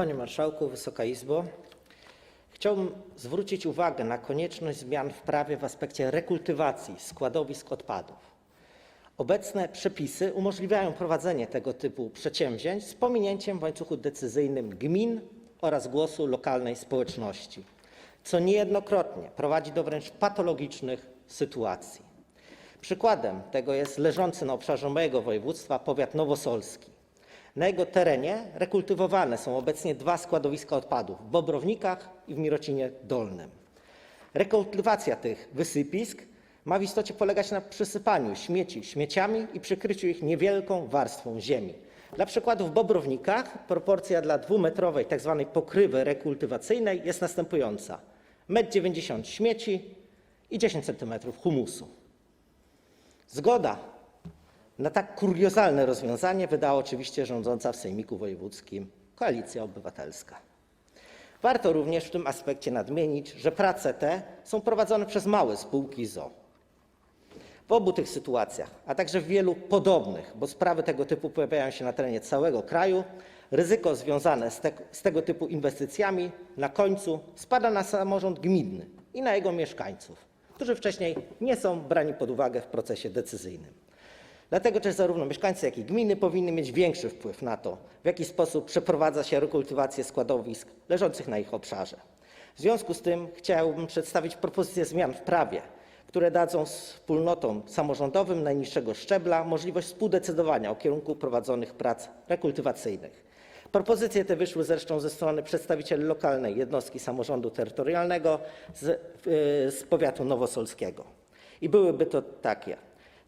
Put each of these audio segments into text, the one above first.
Panie Marszałku, Wysoka Izbo! Chciałbym zwrócić uwagę na konieczność zmian w prawie w aspekcie rekultywacji składowisk odpadów. Obecne przepisy umożliwiają prowadzenie tego typu przedsięwzięć z pominięciem w łańcuchu decyzyjnym gmin oraz głosu lokalnej społeczności, co niejednokrotnie prowadzi do wręcz patologicznych sytuacji. Przykładem tego jest leżący na obszarze mojego województwa powiat nowosolski. Na jego terenie rekultywowane są obecnie dwa składowiska odpadów w Bobrownikach i w Mirocinie Dolnym. Rekultywacja tych wysypisk ma w istocie polegać na przysypaniu śmieci śmieciami i przykryciu ich niewielką warstwą ziemi. Dla przykładu w Bobrownikach proporcja dla dwumetrowej tzw. pokrywy rekultywacyjnej jest następująca: 1,90 m śmieci i 10 cm humusu. Zgoda na tak kuriozalne rozwiązanie wydała oczywiście rządząca w Sejmiku Wojewódzkim Koalicja Obywatelska. Warto również w tym aspekcie nadmienić, że prace te są prowadzone przez małe spółki z o.o. W obu tych sytuacjach, a także w wielu podobnych, bo sprawy tego typu pojawiają się na terenie całego kraju, ryzyko związane z, te, z tego typu inwestycjami na końcu spada na samorząd gminny i na jego mieszkańców, którzy wcześniej nie są brani pod uwagę w procesie decyzyjnym. Dlatego też zarówno mieszkańcy, jak i gminy powinny mieć większy wpływ na to, w jaki sposób przeprowadza się rekultywację składowisk leżących na ich obszarze. W związku z tym chciałbym przedstawić propozycje zmian w prawie, które dadzą wspólnotom samorządowym najniższego szczebla możliwość współdecydowania o kierunku prowadzonych prac rekultywacyjnych. Propozycje te wyszły zresztą ze strony przedstawicieli lokalnej jednostki samorządu terytorialnego z, yy, z powiatu nowosolskiego. I byłyby to takie: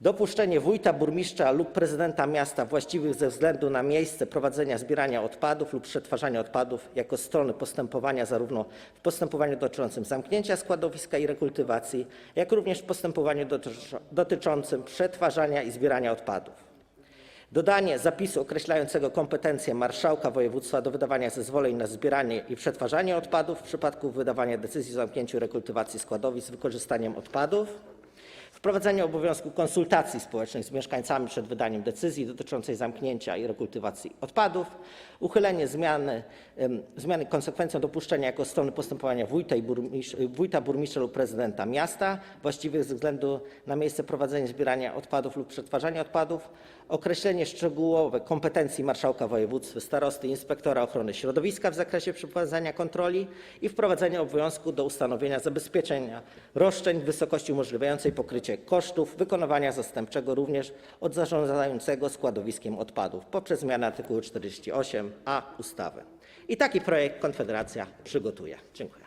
dopuszczenie wójta, burmistrza lub prezydenta miasta właściwych ze względu na miejsce prowadzenia zbierania odpadów lub przetwarzania odpadów jako strony postępowania zarówno w postępowaniu dotyczącym zamknięcia składowiska i rekultywacji, jak również w postępowaniu dotycz- dotyczącym przetwarzania i zbierania odpadów. Dodanie zapisu określającego kompetencje marszałka województwa do wydawania zezwoleń na zbieranie i przetwarzanie odpadów w przypadku wydawania decyzji o zamknięciu rekultywacji składowisk z wykorzystaniem odpadów. Wprowadzenie obowiązku konsultacji społecznych z mieszkańcami przed wydaniem decyzji dotyczącej zamknięcia i rekultywacji odpadów. Uchylenie zmiany, konsekwencją dopuszczenia jako strony postępowania wójta, burmistrza lub prezydenta miasta właściwych ze względu na miejsce prowadzenia zbierania odpadów lub przetwarzania odpadów. Określenie szczegółowych kompetencji marszałka województwa, starosty, inspektora ochrony środowiska w zakresie przeprowadzania kontroli i wprowadzenie obowiązku do ustanowienia zabezpieczenia roszczeń w wysokości umożliwiającej pokrycie kosztów wykonywania zastępczego również od zarządzającego składowiskiem odpadów poprzez zmianę artykułu 48a ustawy. I taki projekt Konfederacja przygotuje. Dziękuję.